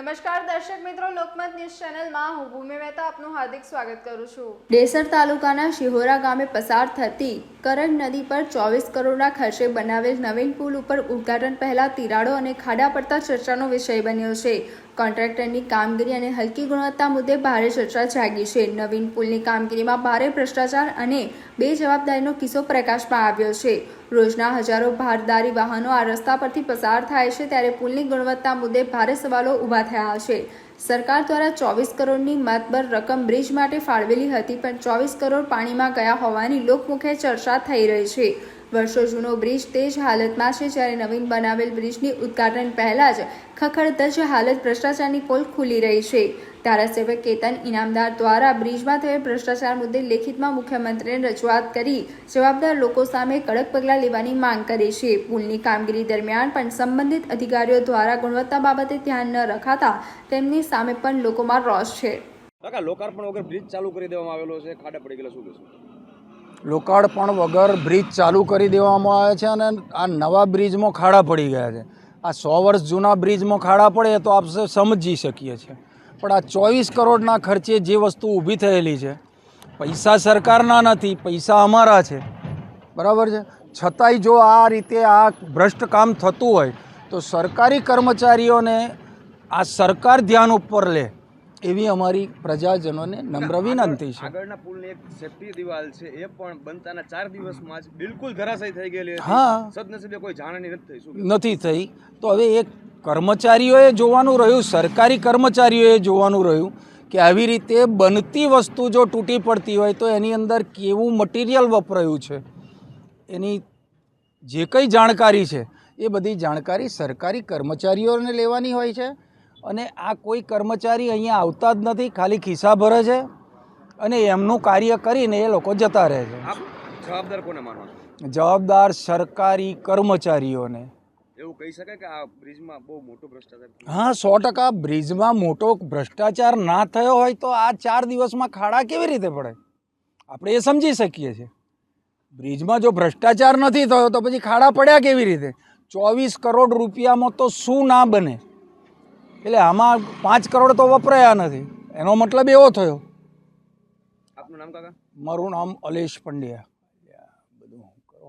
નમસ્કાર દર્શક મિત્રો, લોકમત ન્યૂઝ ચેનલમાં હું ભૂમિ મહેતા આપનું હાર્દિક સ્વાગત કરું છું. ડેસર તાલુકાના શિહોરા ગામે પસાર થતી કરણ નદી પર ચોવીસ કરોડના ખર્ચે બનાવેલ નવીન પુલ ઉપર ઉદ્ઘાટન પહેલા તિરાડો અને ખાડા પડતા ચર્ચાનો વિષય બન્યો છે. કોન્ટ્રાક્ટરની કામગીરી અને હલકી ગુણવત્તા મુદ્દે ભારે ચર્ચા જાગી છે. નવીન પુલની કામગીરીમાં ભારે ભ્રષ્ટાચાર અને બે જવાબદારીનો કિસ્સો પ્રકાશમાં આવ્યો છે. રોજના હજારો ભારદારી વાહનો આ રસ્તા પરથી પસાર થાય છે ત્યારે પુલની ગુણવત્તા મુદ્દે ભારે સવાલો ઊભા થયા છે. સરકાર દ્વારા ચોવીસ કરોડની માતબર રકમ બ્રિજ માટે ફાળવેલી હતી, પણ ચોવીસ કરોડ પાણીમાં ગયા હોવાની લોકમુખે ચર્ચા થઈ રહી છે. વર્ષો જૂનો બ્રિજ તે જ હાલતમાં છે જ્યારે નવીન બનાવેલ બ્રિજની ઉદઘાટન પહેલાં જ ખખડધજ હાલત ભ્રષ્ટાચારની પોલ ખુલી રહી છે. ધારાસભ્ય કેતન ઇનામદાર દ્વારા બ્રિજમાં થયેલ ભ્રષ્ટાચાર મુદ્દે લેખિતમાં મુખ્યમંત્રીને રજૂઆત કરી, જવાબદાર લોકો સામે કડક પગલાં લેવાની માંગ કરી છે. પુલની કામગીરી દરમિયાન પણ સંબંધિત અધિકારીઓ દ્વારા ગુણવત્તા બાબતે ધ્યાન ન રખાતા તેમની સામે પણ લોકોમાં રોષ છે. લોકાર્પણ વગર બ્રિજ ચાલુ કરી દેવામાં આવેલો છે. ખાડા પડી ગયેલા શું કહેશું? લોકાર્પણ વગર બ્રિજ ચાલુ કરી દેવામાં આવે છે અને આ નવા બ્રિજમાં ખાડા પડી ગયા છે. આ સો વર્ષ જૂના બ્રિજમાં ખાડા પડે તો આપણે સમજી શકીએ છીએ. પણ આ ચોવીસ કરોડના ખર્ચે જે વસ્તુ ઊભી થયેલી છે, પૈસા સરકારના નથી, પૈસા અમારા છે. બરાબર છે? છતાંય જો આ રીતે આ ભ્રષ્ટ કામ થતું હોય, તો સરકારી કર્મચારીઓને આ સરકાર ધ્યાન ઉપર લે. એવી અમારી પ્રજાજનોને નમ્ર વિનંતી છે. આગળના પુલની એક સેફટી દિવાલ છે એ પણ બનતાના ચાર દિવસમાં જ બિલકુલ ધરાશાયી થઈ ગયેલી હા. સદનસીબે કોઈ જાણની નથી થઈ નથી થઈ. તો હવે એક કર્મચારીઓએ જોવાનું રહ્યું સરકારી કર્મચારીઓએ જોવાનું રહ્યું કે આવી રીતે બનતી વસ્તુ જો તૂટી પડતી હોય તો એની અંદર કેવું મટીરિયલ વપરાયું છે? એની જે કંઈ જાણકારી છે એ બધી જાણકારી સરકારી કર્મચારીઓને લેવાની હોય છે. અને આ કોઈ કર્મચારી અહીંયા આવતા જ નથી ખાલી ખિસ્સા ભરે છે અને એમનું કાર્ય કરીને એ લોકો જતા રહે છે. જવાબદાર કોને જવાબદાર સરકારી કર્મચારીઓને. એવું કહી શકાય કે આ બ્રિજમાં બહુ મોટો ભ્રષ્ટાચાર હા સો ટકા બ્રિજમાં મોટો ભ્રષ્ટાચાર ના થયો હોય તો આ ચાર દિવસમાં ખાડા કેવી રીતે પડે? આપણે એ સમજી શકીએ છીએ. બ્રિજમાં જો ભ્રષ્ટાચાર નથી થયો તો પછી ખાડા પડ્યા કેવી રીતે? ચોવીસ કરોડ રૂપિયામાં તો શું ના બને? એટલે આમાં પાંચ કરોડ તો વપરાયા નથી. એનો મતલબ એવો થયો. આપનું નામ કાકા? મારું નામ અલેશ પંડ્યા.